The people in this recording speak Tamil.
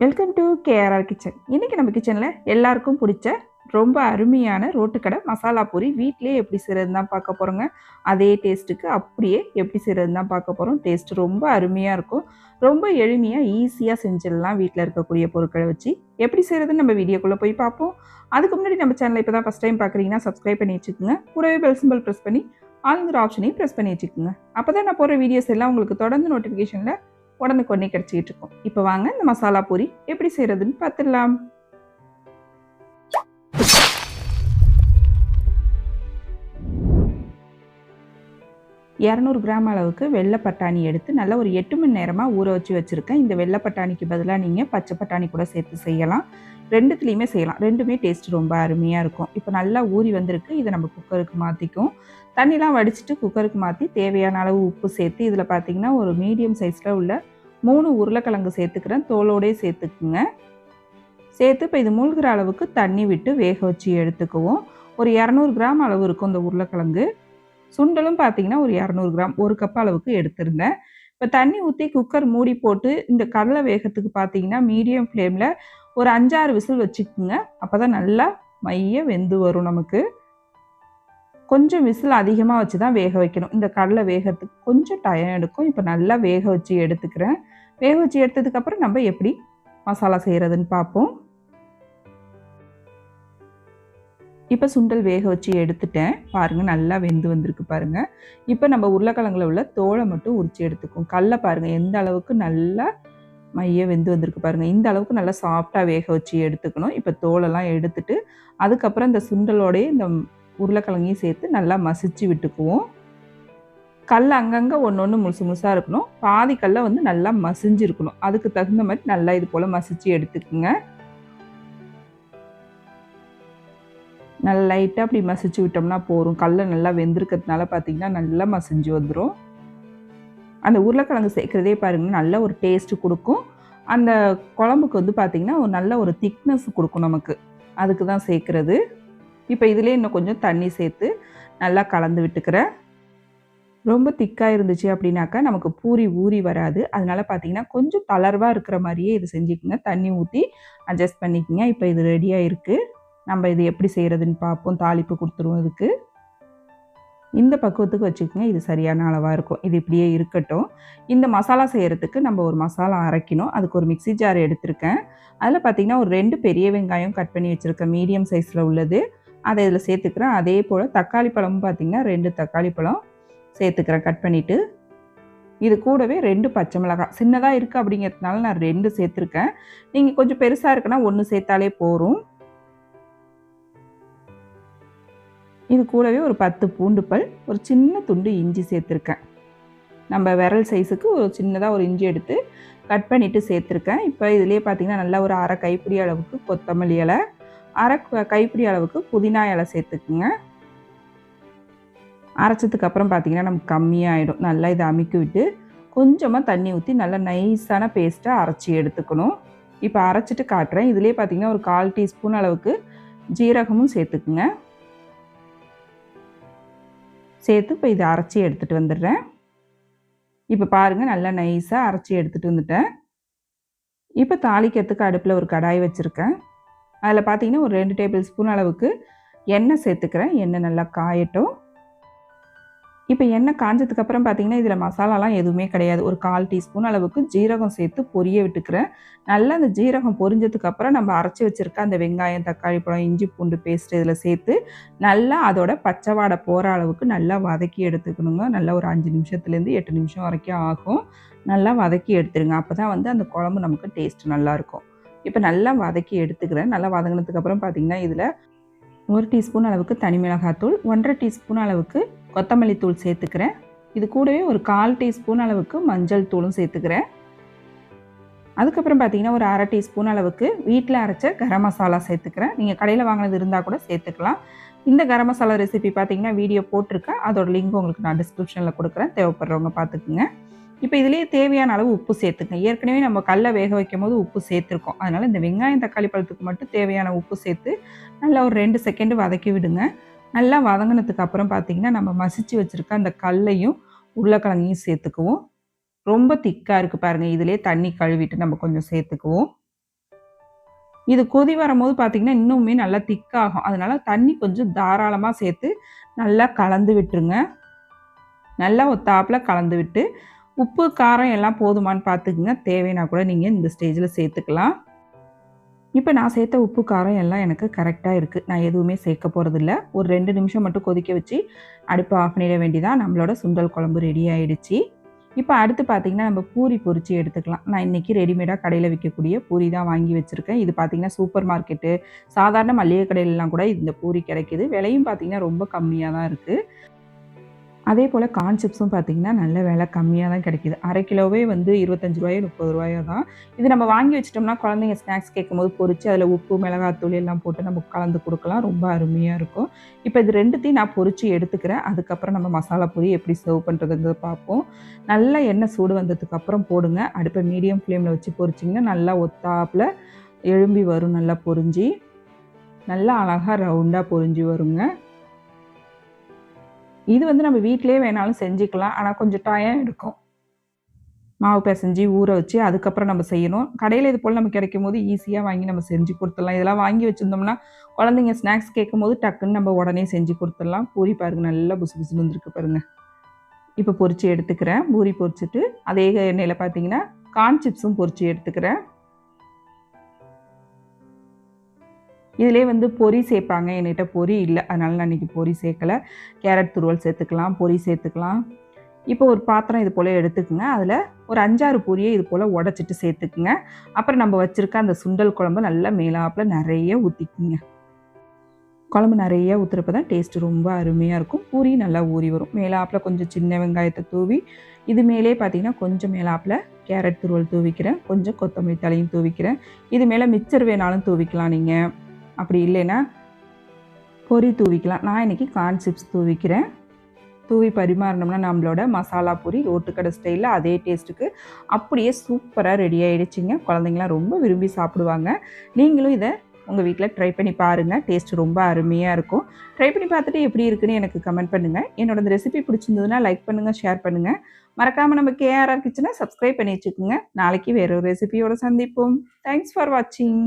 வெல்கம் டு கேஆர்ஆர் கிச்சன் இன்றைக்கி நம்ம கிச்சனில் எல்லாருக்கும் பிடிச்ச ரொம்ப அருமையான ரோட்டுக்கடை மசாலா பூரி வீட்டிலே எப்படி செய்கிறது தான் பார்க்க போகிறோங்க அதே டேஸ்ட்டுக்கு அப்படியே எப்படி செய்கிறது தான் பார்க்க போகிறோம் டேஸ்ட் ரொம்ப அருமையாக இருக்கும். ரொம்ப எளிமையாக ஈஸியாக செஞ்சிடலாம் வீட்டில் இருக்கக்கூடிய பொருட்களை வச்சு எப்படி செய்கிறதுன்னு நம்ம வீடியோக்குள்ளே போய் பார்ப்போம். அதுக்கு முன்னாடி நம்ம சேனலை இப்போ தான் ஃபஸ்ட் டைம் பார்க்குறீங்கன்னா சப்ஸ்கிரைப் பண்ணி வச்சுக்கோங்க. கூடவே பெல் சிம்பிள் ப்ரெஸ் பண்ணி ஆளுங்கிற ஆப்ஷனையும் ப்ரெஸ் பண்ணி வச்சுக்கோங்க. அப்போ தான் நான் போகிற வீடியோஸ் எல்லாம் உங்களுக்கு தொடர்ந்து நோட்டிஃபிகேஷனில் உடனுக்குடனே கிடச்சிக்கிட்டு இருக்கும் இப்போ வாங்க இந்த மசாலா பூரி எப்படி செய்கிறதுன்னு பார்த்துடலாம் இரநூறு கிராம் அளவுக்கு வெள்ளை பட்டாணி எடுத்து நல்லா ஒரு எட்டு மணி நேரமாக ஊற வச்சு வச்சுருக்கேன். இந்த வெள்ளை பட்டாணிக்கு பதிலாக நீங்கள் பச்சை பட்டாணி கூட சேர்த்து செய்யலாம். ரெண்டுத்துலேயுமே செய்யலாம். ரெண்டுமே டேஸ்ட் ரொம்ப அருமையாக இருக்கும். இப்போ நல்லா ஊறி வந்திருக்கு. இதை நம்ம குக்கருக்கு மாற்றிக்கும் தண்ணிலாம் வடிச்சிட்டு குக்கருக்கு மாற்றி தேவையான அளவு உப்பு சேர்த்து இதில் பார்த்தீங்கன்னா ஒரு மீடியம் சைஸில் உள்ள மூணு உருளைக்கிழங்கு சேர்த்துக்கிறேன். தோலோடே சேர்த்துக்குங்க. சேர்த்து இப்போ இது மூழ்கிற அளவுக்கு தண்ணி விட்டு வேக வச்சு எடுத்துக்குவோம். ஒரு இரநூறு கிராம் அளவு இருக்கும் இந்த உருளைக்கிழங்கு. சுண்டலும் பார்த்தீங்கன்னா ஒரு இரநூறு கிராம் ஒரு கப் அளவுக்கு எடுத்திருந்தேன். இப்போ தண்ணி ஊற்றி குக்கர் மூடி போட்டு இந்த கடலை வேகத்துக்கு பார்த்தீங்கன்னா மீடியம் ஃப்ளேமில் ஒரு அஞ்சாறு விசில் வச்சுக்கோங்க. அப்போ தான் நல்லா மைய வெந்து வரும் நமக்கு. கொஞ்சம் விசில் அதிகமாக வச்சு தான் வேக வைக்கணும். இந்த கடலை வேகத்துக்கு கொஞ்சம் டைம் எடுக்கும். இப்போ நல்லா வேக வச்சு எடுத்துக்கிறேன். வேக வச்சு எடுத்ததுக்கப்புறம் நம்ம எப்படி மசாலா செய்கிறதுன்னு பார்ப்போம். இப்போ சுண்டல் வேக வச்சு எடுத்துட்டேன். பாருங்கள் நல்லா வெந்து வந்திருக்கு பாருங்கள் இப்போ நம்ம உருளைக்கிழங்குல உள்ள தோலை மட்டும் உரிச்சு எடுத்துக்கும் கல்லை பாருங்கள் எந்த அளவுக்கு நல்லா மைய வெந்து வந்திருக்கு பாருங்கள் இந்த அளவுக்கு நல்லா சாஃப்டாக வேக வச்சு எடுத்துக்கணும். இப்போ தோலெல்லாம் எடுத்துட்டு அதுக்கப்புறம் இந்த சுண்டலோடைய இந்த உருளைக்கிழங்கையும் சேர்த்து நல்லா மசிச்சு விட்டுக்குவோம். கல் அங்கங்கே ஒன்று ஒன்று முழுசு முழுசாக இருக்கணும். பாதி கல்லை வந்து நல்லா மசிஞ்சிருக்கணும் அதுக்கு தகுந்த மாதிரி நல்லா இது போல் மசிச்சு எடுத்துக்குங்க. நல்லா லைட்டாக அப்படி மசிச்சு விட்டோம்னா போகும் கல்லை நல்லா வெந்திருக்கிறதுனால பார்த்தீங்கன்னா நல்லா மசிஞ்சு வந்துடும் அந்த உருளைக்கிழங்கு சேர்க்குறதே பாருங்கள் நல்ல ஒரு டேஸ்ட்டு கொடுக்கும். அந்த குழம்புக்கு வந்து பார்த்திங்கன்னா ஒரு நல்ல ஒரு திக்னஸ் கொடுக்கும் நமக்கு. அதுக்கு தான் சேர்க்குறது. இப்போ இதிலே இன்னும் கொஞ்சம் தண்ணி சேர்த்து நல்லா கலந்து விட்டுக்கிறேன் ரொம்ப திக்காக இருந்துச்சு அப்படின்னாக்கா நமக்கு பூரி ஊறி வராது. அதனால் பார்த்தீங்கன்னா கொஞ்சம் தளர்வாக இருக்கிற மாதிரியே இது செஞ்சுக்கோங்க. தண்ணி ஊற்றி அட்ஜஸ்ட் பண்ணிக்கோங்க. இப்போ இது ரெடியாக இருக்குது நம்ம இது எப்படி செய்கிறதுன்னு பார்ப்போம். தாளிப்பு கொடுத்துருவோம் இதுக்கு. இந்த பக்குவத்துக்கு வச்சுக்கோங்க. இது சரியான அளவாக இருக்கும். இது இப்படியே இருக்கட்டும். இந்த மசாலா செய்கிறதுக்கு நம்ம ஒரு மசாலா அரைக்கணும். அதுக்கு ஒரு மிக்சி ஜார் எடுத்திருக்கேன். அதில் பார்த்திங்கன்னா ஒரு ரெண்டு பெரிய வெங்காயம் கட் பண்ணி வச்சுருக்கேன். மீடியம் சைஸில் உள்ளது. அதை இதில் சேர்த்துக்கிறேன். அதே போல் தக்காளி பழமும் பார்த்திங்கன்னா ரெண்டு தக்காளி பழம் சேர்த்துக்கிறேன் கட் பண்ணிவிட்டு இது கூடவே ரெண்டு பச்சை மிளகாய். சின்னதாக இருக்குது அப்படிங்கிறதுனால நான் ரெண்டு சேர்த்துருக்கேன். நீங்கள் கொஞ்சம் பெருசாக இருக்குன்னா ஒன்று சேர்த்தாலே போகும் இது கூடவே ஒரு பத்து பூண்டு பல் ஒரு சின்ன துண்டு இஞ்சி சேர்த்துருக்கேன். நம்ம விரல் சைஸுக்கு ஒரு சின்னதாக ஒரு இஞ்சி எடுத்து கட் பண்ணிவிட்டு சேர்த்துருக்கேன். இப்போ இதுலேயே பார்த்தீங்கன்னா நல்லா ஒரு அரை கைப்பிடி அளவுக்கு கொத்தமல்லி இலை அரை கைப்பிடி அளவுக்கு புதினா இலை சேர்த்துக்குங்க. அரைச்சதுக்கு அப்புறம் பார்த்தீங்கன்னா நமக்கு கம்மியாகிடும் நல்லா இதை அமுக்கி விட்டு கொஞ்சமாக தண்ணி ஊற்றி நல்லா நைஸான பேஸ்ட்டாக அரைச்சி எடுத்துக்கணும். இப்போ அரைச்சிட்டு காட்டுறேன். இதுலேயே பார்த்தீங்கன்னா ஒரு கால் டீஸ்பூன் அளவுக்கு ஜீரகமும் சேர்த்துக்குங்க. சேர்த்து இப்போ இதை அரைச்சி எடுத்துகிட்டு வந்துடுறேன். இப்போ பாருங்கள் நல்லா நைஸாக அரைச்சி எடுத்துகிட்டு வந்துட்டேன். இப்போ தாளிக்கிறதுக்கு அடுப்பில் ஒரு கடாய் வச்சுருக்கேன். அதில் பார்த்தீங்கன்னா ஒரு ரெண்டு டேபிள் ஸ்பூன் அளவுக்கு எண்ணெய் சேர்த்துக்கிறேன். எண்ணெய் நல்லா காயட்டும். இப்போ எண்ணெய் காஞ்சதுக்கப்புறம் பார்த்திங்கன்னா இதில் மசாலாலாம் எதுவுமே கிடையாது. ஒரு கால் டீஸ்பூன் அளவுக்கு ஜீரகம் சேர்த்து பொரிய விட்டுக்கிறேன். நல்லா அந்த ஜீரகம் பொரிஞ்சதுக்கப்புறம் நம்ம அரைச்சி வச்சுருக்க அந்த வெங்காயம் தக்காளி பழம் இஞ்சி பூண்டு பேஸ்ட் இதில் சேர்த்து நல்லா அதோட பச்சைவாடை போகிற அளவுக்கு நல்லா வதக்கி எடுத்துக்கணுங்க. நல்லா ஒரு அஞ்சு நிமிஷத்துலேருந்து எட்டு நிமிஷம் வரைக்கும் ஆகும். நல்லா வதக்கி எடுத்துருங்க. அப்போ தான் வந்து அந்த குழம்பு நமக்கு டேஸ்ட் நல்லாயிருக்கும் இப்போ நல்லா வதக்கி எடுத்துக்கிறேன். நல்லா வதங்கினதுக்கப்புறம் பார்த்தீங்கன்னா இதில் ஒரு டீஸ்பூன் அளவுக்கு தனி மிளகாத்தூள் ஒன்றரை டீஸ்பூன் அளவுக்கு கொத்தமல்லி தூள் சேர்த்துக்கிறேன். இது கூடவே ஒரு கால் டீஸ்பூன் அளவுக்கு மஞ்சள் தூளும் சேர்த்துக்கிறேன். அதுக்கப்புறம் பார்த்தீங்கன்னா ஒரு அரை டீஸ்பூன் அளவுக்கு வீட்டில் அரைச்ச கரம் மசாலா சேர்த்துக்கிறேன். நீங்கள் கடையில் வாங்கினது இருந்தால் கூட சேர்த்துக்கலாம். இந்த கரம் மசாலா ரெசிபி பார்த்தீங்கன்னா வீடியோ போட்டிருக்கேன். அதோட லிங்க் உங்களுக்கு நான் டிஸ்கிரிப்ஷனில் கொடுக்குறேன். தேவைப்படுறவங்க பார்த்துக்குங்க இப்போ இதுலேயே தேவையான அளவு உப்பு சேர்த்துங்க. ஏற்கனவே நம்ம கல்லை வேக வைக்கும் போது உப்பு சேர்த்துருக்கோம். அதனால் இந்த வெங்காயம் தக்காளி பழத்துக்கு மட்டும் தேவையான உப்பு சேர்த்து நல்லா ஒரு ரெண்டு செகண்டு வதக்கி விடுங்க. நல்லா வதங்கினதுக்கு அப்புறம் பார்த்தீங்கன்னா நம்ம மசிச்சு வச்சுருக்க அந்த கல்லையும் உருளைக்கிழங்கையும் சேர்த்துக்குவோம். ரொம்ப திக்காக இருக்குது பாருங்கள் இதிலே தண்ணி கழுவிட்டு நம்ம கொஞ்சம் சேர்த்துக்குவோம். இது கொதி வரும்போது பார்த்தீங்கன்னா, இன்னுமே நல்லா திக்காகும். அதனால தண்ணி கொஞ்சம் தாராளமாக சேர்த்து நல்லா கலந்து விட்டுருங்க. நல்லா ஒத்தாப்பில் கலந்து விட்டு, உப்பு, காரம் எல்லாம் போதுமான்னு பார்த்துக்குங்க. தேவைன்னா கூட நீங்கள் இந்த ஸ்டேஜில் சேர்த்துக்கலாம். இப்போ நான் சேர்த்த உப்பு, காரம் எல்லாம் எனக்கு கரெக்டாக இருக்குது நான் எதுவுமே சேர்க்க போகிறதில்ல ஒரு ரெண்டு நிமிஷம் மட்டும் கொதிக்க வச்சு, அடுப்பு ஆஃப் பண்ணிட வேண்டிதான் நம்மளோட சுண்டல் குழம்பு ரெடி ஆகிடுச்சி இப்போ அடுத்து பார்த்தீங்கன்னா, நம்ம பூரி பொறிச்சு எடுத்துக்கலாம். நான் இன்றைக்கி ரெடிமேடாக கடையில் விற்கக்கூடிய பூரி தான் வாங்கி வச்சுருக்கேன் இது பார்த்தீங்கன்னா, சூப்பர் மார்க்கெட்டு, சாதாரண மளிகை கடையிலலாம் கூட இந்த பூரி கிடைக்குது. விலையும் பார்த்தீங்கன்னா, ரொம்ப கம்மியாக தான் இருக்குது அதேபோல கார்ன் சிப்ஸும் பார்த்திங்கன்னா நல்ல விலை கம்மியாக தான் கிடைக்குது. அரை கிலோவே வந்து இருபத்தஞ்சி ரூபாயோ முப்பது ரூபாயோ தான். இது நம்ம வாங்கி வச்சிட்டோம்னா குழந்தைங்க ஸ்நாக்ஸ் கேட்கும்போது பொறிச்சு அதில் உப்பு, மிளகாத்தூள் எல்லாம் போட்டு நம்ம கலந்து கொடுக்கலாம் ரொம்ப அருமையாக இருக்கும். இப்போ இது ரெண்டுத்தையும் நான் பொறிச்சு எடுத்துக்கிறேன். அதுக்கப்புறம் நம்ம மசாலா பொரி எப்படி சர்வ் பண்ணுறதுங்கிறத பார்ப்போம். நல்லா எண்ணெய் சூடு வந்ததுக்கப்புறம் போடுங்க. அடுப்பை மீடியம் ஃப்ளேமில் வச்சு பொரிச்சிங்கன்னா, நல்லா ஒத்தாப்பில் எழும்பி வரும் நல்லா பொறிஞ்சி நல்லா அழகாக ரவுண்டாக பொரிஞ்சு வருங்க. இது வந்து நம்ம வீட்டிலே வேணாலும் செஞ்சுக்கலாம். ஆனால் கொஞ்சம் டைம் எடுக்கும். மாவு பெசஞ்சு, ஊற வச்சு, அதுக்கப்புறம் நம்ம செய்யணும். கடையில் இது போல் நம்ம கிடைக்கும் போது ஈஸியாக வாங்கி நம்ம செஞ்சு கொடுத்துடலாம் இதெல்லாம் வாங்கி வச்சுருந்தோம்னா குழந்தைங்க ஸ்நாக்ஸ் கேட்கும்போது டக்குன்னு நம்ம உடனே செஞ்சு கொடுத்துடலாம் பூரி பாருங்கள் நல்லா புசு புசுன்னு வந்துருக்கு பாருங்கள் இப்போ பொறிச்சு எடுத்துக்கிறேன். பூரி பொரிச்சுட்டு, அதே எண்ணெயில் பார்த்தீங்கன்னா, கார்ன் சிப்ஸும் பொரிச்சு எடுத்துக்கிறேன். இதிலே வந்து பொரி சேர்ப்பாங்க. என்கிட்ட பொரி இல்லை அதனால் நான் இன்றைக்கி பொரி சேர்க்கல. கேரட் துருவல் சேர்த்துக்கலாம், பொரி சேர்த்துக்கலாம். இப்போ ஒரு பாத்திரம் இது போல் எடுத்துக்கோங்க அதில் ஒரு 5, 6 இது போல் உடச்சிட்டு சேர்த்துக்குங்க. அப்புறம் நம்ம வச்சுருக்க அந்த சுண்டல் குழம்பு நல்லா மேலாப்பில் நிறைய ஊற்றிக்குங்க குழம்பு நிறைய ஊத்துறப்ப தான் டேஸ்ட் ரொம்ப அருமையாக இருக்கும். பூரி நல்லா ஊறி வரும். மேலாப்பில் கொஞ்சம் சின்ன வெங்காயத்தை தூவி, இது மேலே பார்த்தீங்கன்னா, கொஞ்சம் மேலாப்பில் கேரட் துருவல் தூவிக்கிறேன். கொஞ்சம் கொத்தமல்லி தழையும் தூவிக்கிறேன். இது மேலே மிச்சர் வேணாலும் தூவிக்கலாம் நீங்கள் அப்படி இல்லைன்னா, பொரி தூவிக்கலாம். நான் இன்றைக்கி கார்ன் சிப்ஸ் தூவிக்கிறேன். தூவி பரிமாறினோம்னா, நம்மளோட மசாலா பூரி ஓட்டுக்கடை ஸ்டைலில் அதே டேஸ்ட்டுக்கு அப்படியே சூப்பராக ரெடி ஆகிடுச்சிங்க குழந்தைங்களாம் ரொம்ப விரும்பி சாப்பிடுவாங்க. நீங்களும் இதை உங்கள் வீட்டில் ட்ரை பண்ணி பாருங்கள் டேஸ்ட் ரொம்ப அருமையாக இருக்கும். ட்ரை பண்ணி பார்த்துட்டு எப்படி இருக்குன்னு எனக்கு கமெண்ட் பண்ணுங்கள் என்னோட இந்த ரெசிபி பிடிச்சிருந்ததுன்னா லைக் பண்ணுங்கள் ஷேர் பண்ணுங்கள் மறக்காமல் நம்ம கேஆர்ஆர் கிச்சனை சப்ஸ்கிரைப் பண்ணி வச்சுக்கோங்க. நாளைக்கு வேறு ஒரு ரெசிபியோட சந்திப்போம். தேங்க்ஸ் ஃபார் வாட்சிங்.